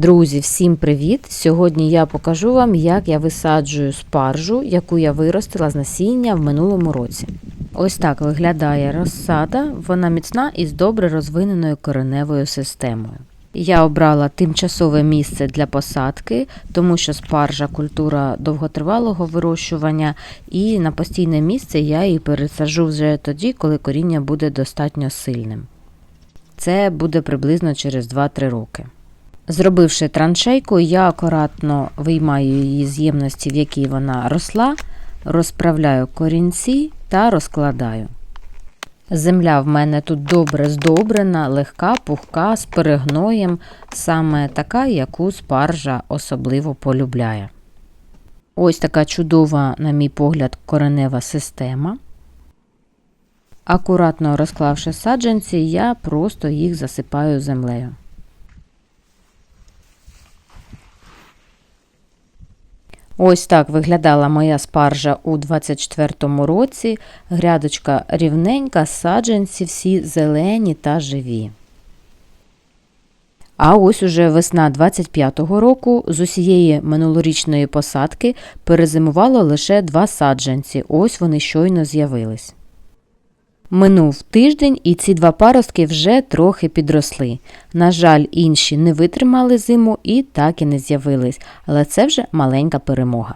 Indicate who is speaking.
Speaker 1: Друзі, всім привіт! Сьогодні я покажу вам, як я висаджую спаржу, яку я виростила з насіння в минулому році. Ось так виглядає розсада, вона міцна і з добре розвиненою кореневою системою. Я обрала тимчасове місце для посадки, тому що спаржа культура довготривалого вирощування, і на постійне місце я її пересаджу вже тоді, коли коріння буде достатньо сильним. Це буде приблизно через 2-3 роки. Зробивши траншейку, я акуратно виймаю її з ємності, в якій вона росла, розправляю корінці та розкладаю. Земля в мене тут добре здобрена, легка, пухка, з перегноєм, саме така, яку спаржа особливо полюбляє. Ось така чудова, на мій погляд, коренева система. Акуратно розклавши саджанці, я просто їх засипаю землею. Ось так виглядала моя спаржа у 24-му році. Грядочка рівненька, саджанці всі зелені та живі. А ось уже весна 25-го року з усієї минулорічної посадки перезимувало лише два саджанці. Ось вони щойно з'явились. Минув тиждень, і ці два паростки вже трохи підросли. На жаль, інші не витримали зиму і так і не з'явились, але це вже маленька перемога.